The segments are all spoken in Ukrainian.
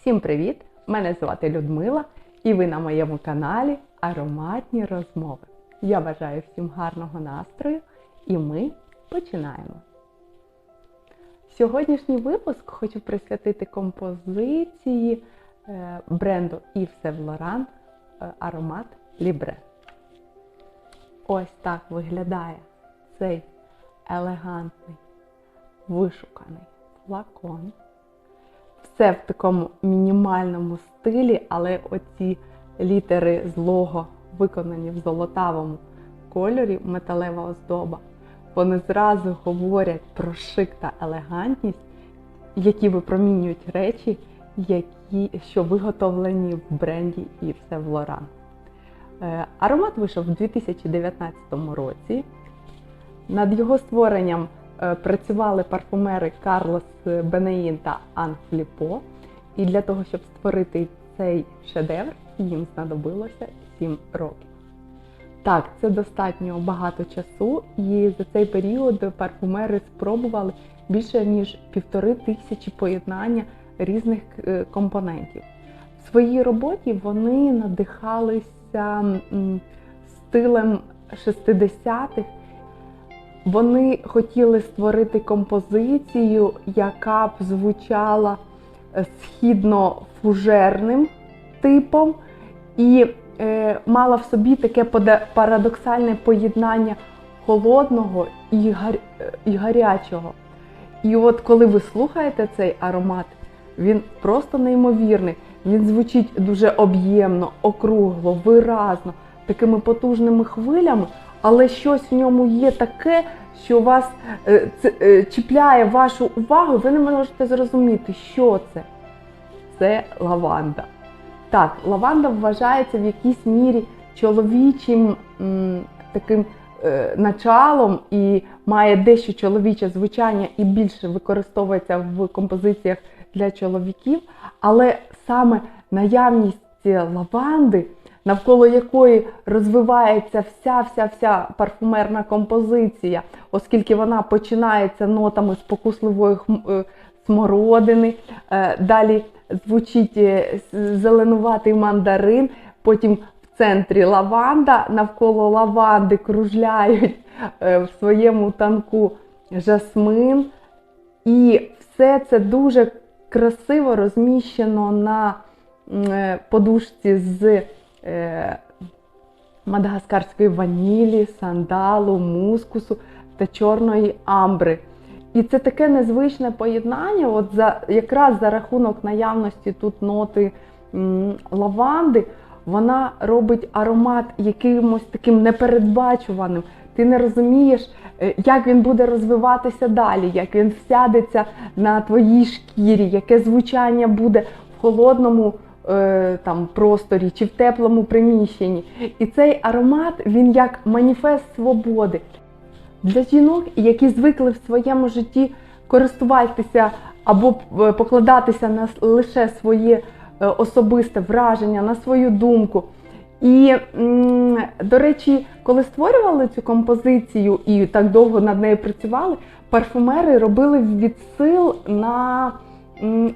Всім привіт! Мене звати Людмила, і ви на моєму каналі Ароматні розмови. Я бажаю всім гарного настрою, і ми починаємо. Сьогоднішній випуск хочу присвятити композиції е, бренду Yves Saint Laurent е, аромат Libre. Ось так виглядає цей елегантний, вишуканий флакон. Все в такому мінімальному стилі, але оці літери злого виконані в золотавому кольорі, металева оздоба, вони зразу говорять про шик та елегантність, які випромінюють речі, які, що виготовлені в бренді Yves Saint Laurent. Е, Аромат вийшов у 2019 році. Над його створенням працювали парфумери Карлос Бенеїн та Ан Фліпо. І для того, щоб створити цей шедевр, їм знадобилося 7 років. Так, це достатньо багато часу, і за цей період парфумери спробували більше ніж півтори тисячі поєднання різних е, компонентів. В своїй роботі вони надихалися стилем 60-х. Вони хотіли створити композицію, яка б звучала е, східно-фужерним типом і е, мала в собі таке парадоксальне поєднання холодного і, гар- і гарячого. І от коли ви слухаєте цей аромат, він просто неймовірний. Він звучить дуже об'ємно, округло, виразно, такими потужними хвилями, але щось в ньому є таке, що вас е, ц- е, чіпляє вашу увагу, ви не можете зрозуміти, що це. Це лаванда. Так, лаванда вважається в якійсь мірі чоловічим м, таким е, началом і має дещо чоловіче звучання і більше використовується в композиціях для чоловіків, але саме наявність лаванди, навколо якої розвивається вся вся вся парфумерна композиція, оскільки вона починається нотами спокусливої е, смородини, е, далі звучить е, зеленуватий мандарин, потім в центрі лаванда, навколо лаванди кружляють в своєму танку жасмин. І все це дуже красиво розміщено на подушці з мадагаскарської ванілі, сандалу, мускусу та чорної амбри. І це таке незвичне поєднання, от за, якраз за рахунок наявності тут ноти м, лаванди, вона робить аромат якимось таким непередбачуваним. Ти не розумієш, е, як він буде розвиватися далі, як він всядеться на твоїй шкірі, яке звучання буде в холодному е, там, просторі чи в теплому приміщенні. І цей аромат він як маніфест свободи. Для жінок, які звикли в своєму житті користуватися або е, покладатися на лише своє е, особисте враження, на свою думку. І, до речі, коли створювали цю композицію і так довго над нею працювали, парфумери робили відсил на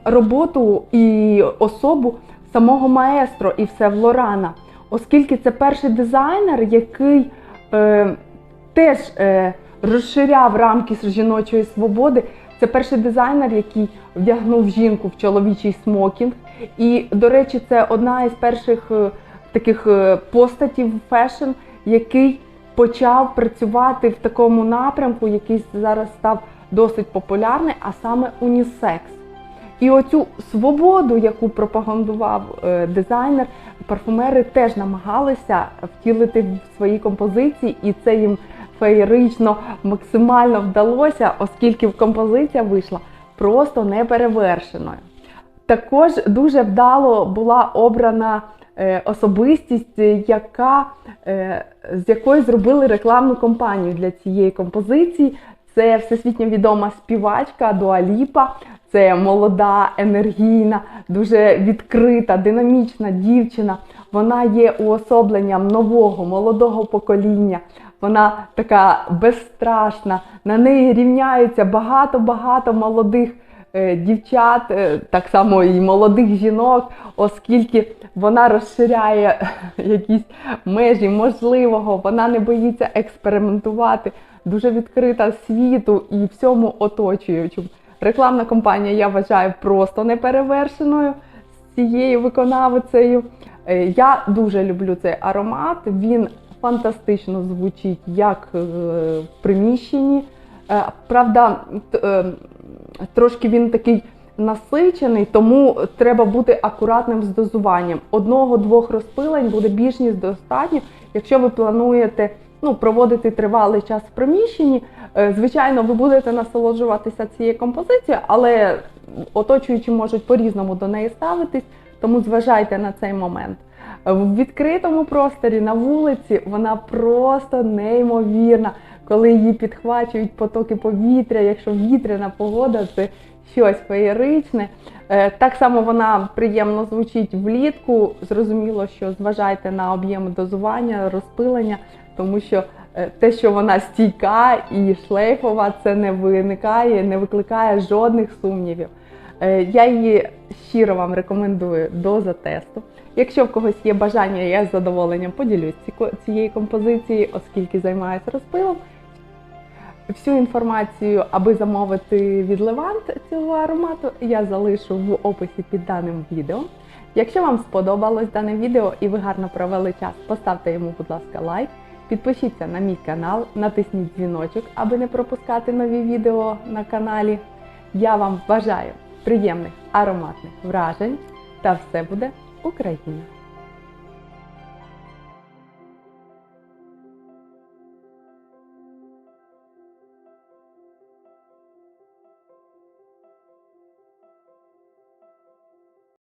роботу і особу самого маестро і все в Лорана, оскільки це перший дизайнер, який е, теж е, розширяв рамки жіночої свободи. Це перший дизайнер, який вдягнув жінку в чоловічий смокінг. І, до речі, це одна із перших е, таких е, постатів фешн, який почав працювати в такому напрямку, який зараз став досить популярний, а саме унісекс. І оцю свободу, яку пропагандував е, дизайнер, парфумери теж намагалися втілити в свої композиції, і це їм феєрично максимально вдалося, оскільки композиція вийшла просто неперевершеною. Також дуже вдало була обрана е, особистість, яка, е, з якої зробили рекламну кампанію для цієї композиції. Це всесвітньо відома співачка Дуаліпа. Це молода, енергійна, дуже відкрита, динамічна дівчина. Вона є уособленням нового молодого покоління. Вона така безстрашна. На неї рівняються багато-багато молодих е, дівчат, е, так само і молодих жінок, оскільки вона розширяє якісь межі можливого, вона не боїться експериментувати, дуже відкрита світу і всьому оточуючому. Рекламна кампанія я вважаю просто неперевершеною з цією виконавицею. Е, Я дуже люблю цей аромат. Він фантастично звучить як е, в приміщенні. Е, Правда, трошки він такий насичений, тому треба бути акуратним з дозуванням. Одного-двох розпилень буде більш ніж достатньо. Якщо ви плануєте ну, проводити тривалий час в приміщенні, е, звичайно, ви будете насолоджуватися цією композицією, але оточуючі можуть по-різному до неї ставитись, тому зважайте на цей момент. Е, В відкритому просторі на вулиці вона просто неймовірна, коли її підхвачують потоки повітря. Якщо вітряна погода, це щось феєричне. Е, Так само вона приємно звучить влітку. Зрозуміло, що зважайте на об'єм дозування, розпилення, тому що е, те, що вона стійка і шлейфова, це не виникає, не викликає жодних сумнівів. Е, Я її щиро вам рекомендую до затесту. Якщо в когось є бажання, я з задоволенням поділюсь цією композицією, оскільки займаюся розпилом. Всю інформацію, аби замовити від Левант цього аромату, я залишу в описі під даним відео. Якщо вам сподобалось дане відео і ви гарно провели час, поставте йому, будь ласка, лайк, підпишіться на мій канал, натисніть дзвіночок, аби не пропускати нові відео на каналі. Я вам бажаю приємних ароматних вражень та все буде Україна!